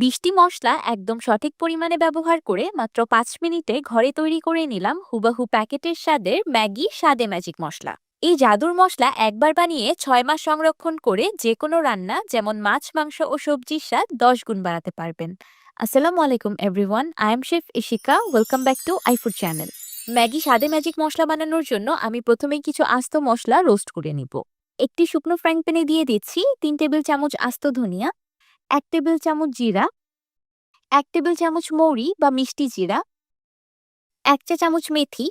বৃষ্টি মশলা একদম সঠিক পরিমাণে ব্যবহার করে মাত্র পাঁচ মিনিটে ঘরে তৈরি করে নিলাম হুবাহু প্যাকেটের স্বাদের ম্যাগি স্বাদে ম্যাজিক মশলা। এই জাদুর মশলা একবার বানিয়ে ছয় মাস সংরক্ষণ করে যে কোনো রান্না যেমন মাছ, মাংস ও সবজির স্বাদ দশ গুণ বাড়াতে পারবেন। আসসালামু আলাইকুম everyone, I am chef Ishika, welcome back to iFood channel. Maggi স্বাদে ম্যাজিক মশলা বানানোর জন্য আমি প্রথমেই কিছু আস্ত মশলা রোস্ট করে নিব। একটি শুকনো ফ্রাইং প্যানে দিয়ে দিচ্ছি তিন টেবিল চামচ আস্ত ধনিয়া এক টেবিল চামচ জিরা, এক টেবিল চামচ মৌরি বা মিষ্টি জিরা, এক চা চামচ মেথি,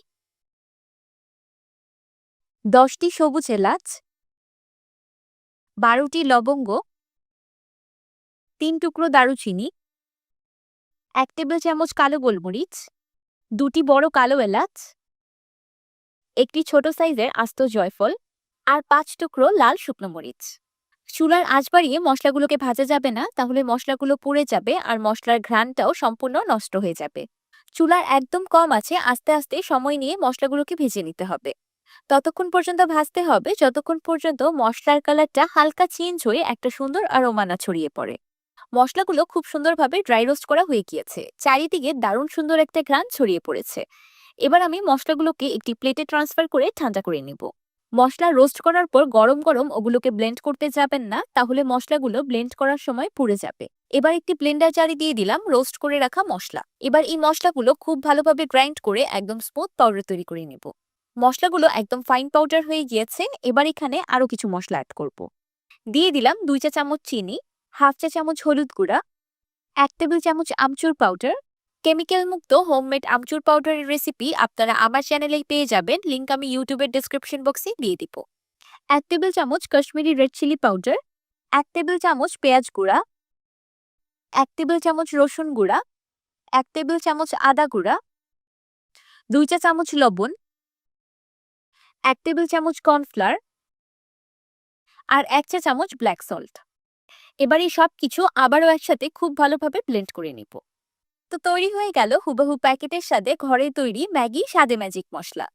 দশটি সবুজ এলাচ, বারোটি লবঙ্গ, তিন টুকরো দারুচিনি, এক টেবিল চামচ কালো গোলমরিচ, দুটি বড় কালো এলাচ, একটি ছোট সাইজের আস্ত জয়ফল আর পাঁচ টুকরো লাল শুকনো মরিচ। চুলার আঁচ বাড়িয়ে মশলাগুলোকে ভাজা যাবে না, তাহলে মশলাগুলো পুড়ে যাবে আর মশলার ঘ্রাণটাও সম্পূর্ণ নষ্ট হয়ে যাবে। চুলার একদম কম আছে, আস্তে আস্তে সময় নিয়ে মশলাগুলোকে ভেজে নিতে হবে। ততক্ষণ পর্যন্ত ভাজতে হবে, যতক্ষণ পর্যন্ত মশলার কালারটা হালকা চেঞ্জ হয়ে একটা সুন্দর আর আরোমানা ছড়িয়ে পড়ে। মশলাগুলো খুব সুন্দরভাবে ড্রাই রোস্ট করা হয়ে গিয়েছে। চারিদিকে দারুণ সুন্দর একটা ঘ্রাণ ছড়িয়ে পড়েছে। এবার আমি মশলাগুলোকে একটি প্লেটে ট্রান্সফার করে ঠান্ডা করে নিব। মশলা রোস্ট করার পর গরম গরম ওগুলোকে ব্লেন্ড করতে যাবেন না, তাহলে মশলাগুলো ব্লেন্ড করার সময় পুড়ে যাবে। এবার একটি ব্লেন্ডার জারি দিয়ে দিলাম রোস্ট করে রাখা মশলা। এবার এই মশলাগুলো খুব ভালোভাবে গ্রাইন্ড করে একদম স্মুথ পাউডার তৈরি করে নেব। মশলাগুলো একদম ফাইন পাউডার হয়ে গিয়েছে, এবার এখানে আরও কিছু মশলা অ্যাড করব। দিয়ে দিলাম দুই চা চামচ চিনি হাফ চা চামচ হলুদ গুঁড়া, এক টেবিল চামচ আমচুর পাউডার কেমিক্যাল মুক্ত হোমমেড আমচুর পাউডারের রেসিপি আপনারা আমার চ্যানেলেই পেয়ে যাবেন। লিংক আমি ইউটিউবের ডেসক্রিপশন বক্সে দিয়ে দিব। এক টেবিল চামচ কাশ্মীরি রেড চিলি পাউডার এক টেবিল চামচ পেঁয়াজ গুঁড়া, এক টেবিল চামচ রসুন গুঁড়া, এক টেবিল চামচ আদা গুঁড়া, দুই চা চামচ লবণ, এক টেবিল চামচ কর্নফ্লাওয়ার আর এক চা চামচ ব্ল্যাক সল্ট এবার এই সব কিছু আবারও একসাথে খুব ভালোভাবে ব্লেন্ড করে নিব। তো তৈরি হয়ে গেল হুবহু প্যাকেটের সাথে ঘরে তৈরি ম্যাগি স্বাদে ম্যাজিক মশলা।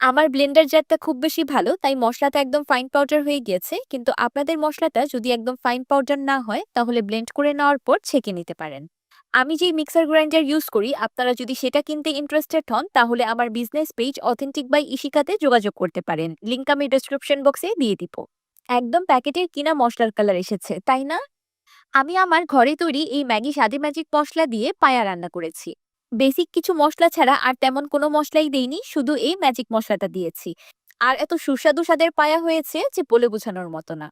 আমার ব্লেন্ডার জারটা খুব বেশি ভালো, তাই মশলাটা একদম ফাইন পাউডার হয়ে গিয়েছে, কিন্তু আপনাদের মশলাটা যদি একদম ফাইন পাউডার না হয়, তাহলে ব্লেন্ড করে নেওয়ার পর ছেঁকে নিতে পারেন। আমি যেই মিক্সার গ্রাইন্ডার ইউজ করি, আপনারা যদি সেটা কিনতে ইন্টারেস্টেড হন, তাহলে আমার বিজনেস পেজ অথেন্টিক বাই ইশিকাতে যোগাযোগ করতে পারেন। লিঙ্ক আমি ডেসক্রিপশন বক্সে দিয়ে দিব। একদম প্যাকেটের কিনা মশলার কালার এসেছে, তাই না? আমি আমার ঘরে তৈরি এই ম্যাগি স্বাদে ম্যাজিক মশলা দিয়ে পায়া রান্না করেছি। বেসিক কিছু মশলা ছাড়া আর তেমন কোনো মশলাই দেইনি, শুধু এই ম্যাজিক মশলাটা দিয়েছি। আর এত সুস্বাদু স্বাদের পায়া হয়েছে যে বলে বোঝানোর মতো না।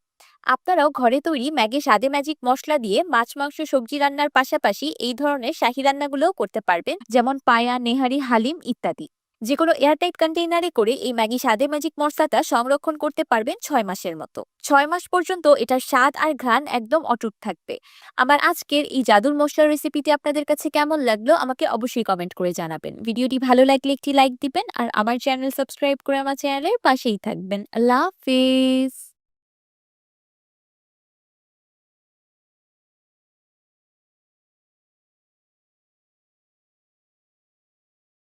আপনারাও ঘরে তৈরি ম্যাগি স্বাদে ম্যাজিক মশলা দিয়ে মাছ, মাংস, সবজি রান্নার পাশাপাশি এই ধরনের শাহি রান্নাগুলোও করতে পারবেন, যেমন পায়া, নেহারি, হালিম ইত্যাদি। যে কোনো এয়ারটাইট কন্টেইনারে করে এই ম্যাগি স্বাদে ম্যাজিক মশলাটা সংরক্ষণ করতে পারবেন ছয় মাসের মতো। ছয় মাস পর্যন্ত এটার স্বাদ আর ঘ্রাণ একদম অটুট থাকবে। আমার আজকের এই জাদুর মশলার রেসিপিটি আপনাদের কাছে কেমন লাগল আমাকে অবশ্যই কমেন্ট করে জানাবেন। ভিডিওটি ভালো লাগলে একটি লাইক দিবেন আর আমার চ্যানেল সাবস্ক্রাইব করে আমার চ্যানেলের পাশেই থাকবেন। আল্লাহ হাফিজ!